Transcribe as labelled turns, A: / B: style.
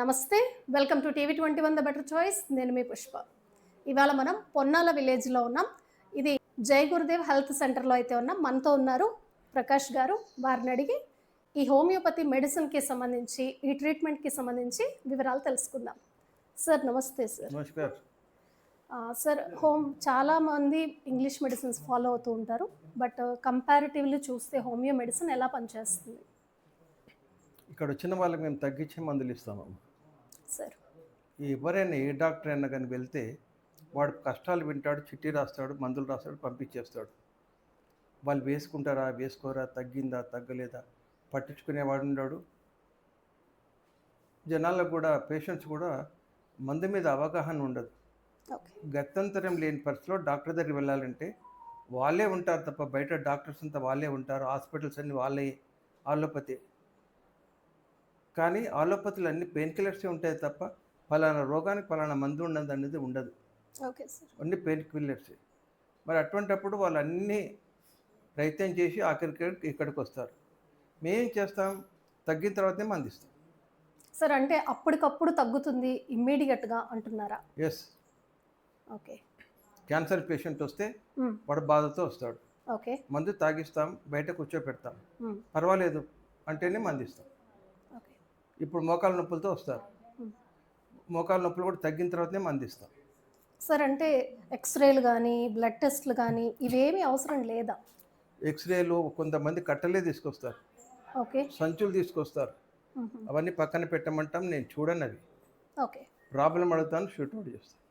A: నమస్తే welcome to TV twenty one the better choice. నేను మీ పుష్ప. ఇవాళ మనం పొన్నాల విలేజ్లో ఉన్నాం. ఇది జై గురుదేవ్ హెల్త్ సెంటర్లో అయితే ఉన్నాం. మనతో ఉన్నారు ప్రకాష్ గారు. వారిని అడిగి ఈ హోమియోపతి మెడిసిన్కి సంబంధించి ఈ ట్రీట్మెంట్కి సంబంధించి వివరాలు తెలుసుకుందాం. సార్ నమస్తే సార్.
B: నమస్కార్.
A: సార్ హోమ్ చాలా మంది ఇంగ్లీష్ మెడిసిన్స్ ఫాలో అవుతూ ఉంటారు. బట్ కంపారిటివ్లీ చూస్తే హోమియో మెడిసిన్ ఎలా పనిచేస్తుంది?
B: ఇక్కడ వచ్చిన వాళ్ళకి మేము తగ్గించే మందులు ఇస్తాము
A: సార్.
B: ఎవరైనా ఏ డాక్టర్ అయినా కానీ వెళ్తే వాడు కష్టాలు వింటాడు చిట్టి రాస్తాడు మందులు రాస్తాడు పంపించేస్తాడు. వాళ్ళు వేసుకుంటారా వేసుకోరా తగ్గిందా తగ్గలేదా? పట్టించుకునేవాడు ఉన్నాడు జనాలకు కూడా పేషెంట్స్ కూడా మందు మీద అవగాహన ఉండదు. గత్యంతరం లేని పరిస్థితిలో డాక్టర్ దగ్గరికి వెళ్ళాలంటే వాళ్ళే ఉంటారు తప్ప బయట డాక్టర్స్ అంతా వాళ్ళే ఉంటారు హాస్పిటల్స్ అన్ని వాళ్ళే ఆలోపతి. కానీ ఆలోపతులు అన్ని పెయిన్ కిల్లర్సే ఉంటాయి తప్ప ఫలానా రోగానికి ఫలానా మందు ఉన్నది అనేది ఉండదు.
A: Okay sir.
B: అన్ని పెయిన్ కిల్లర్సే మరి అటువంటప్పుడు వాళ్ళు అన్నీ ప్రయత్నం చేసి ఆఖరికి ఇక్కడికి వస్తారు. మేమేం చేస్తాం? తగ్గిన తర్వాతనే మందిస్తాం
A: సార్ అంటే అప్పటికప్పుడు తగ్గుతుంది ఇమ్మీడియట్గా అంటున్నారా?
B: Yes
A: okay.
B: క్యాన్సర్ పేషెంట్ వస్తే. వాడు బాధతో వస్తాడు.
A: ఓకే.
B: మందు తాగిస్తాం బయట కూర్చోపెడతాం. పర్వాలేదు అంటేనే మందిస్తాం ఇప్పుడు మోకాల నొప్పులతో వస్తారు. మోకాల నొప్పులు కూడా తగ్గిన తర్వాతనే మందిస్తాం
A: సార్ అంటే ఎక్స్రేలు కానీ బ్లడ్ టెస్ట్లు కానీ ఇవేమీ అవసరం లేదా?
B: ఎక్స్రేలు కొంతమంది కట్టలే తీసుకొస్తారు.
A: ఓకే.
B: సంచులు తీసుకొస్తారు. అవన్నీ పక్కన పెట్టమంటాం నేను చూడను అవి
A: ఓకే.
B: ప్రాబ్లం అడుగుతాను షూట్ అవుట్ చేస్తాను.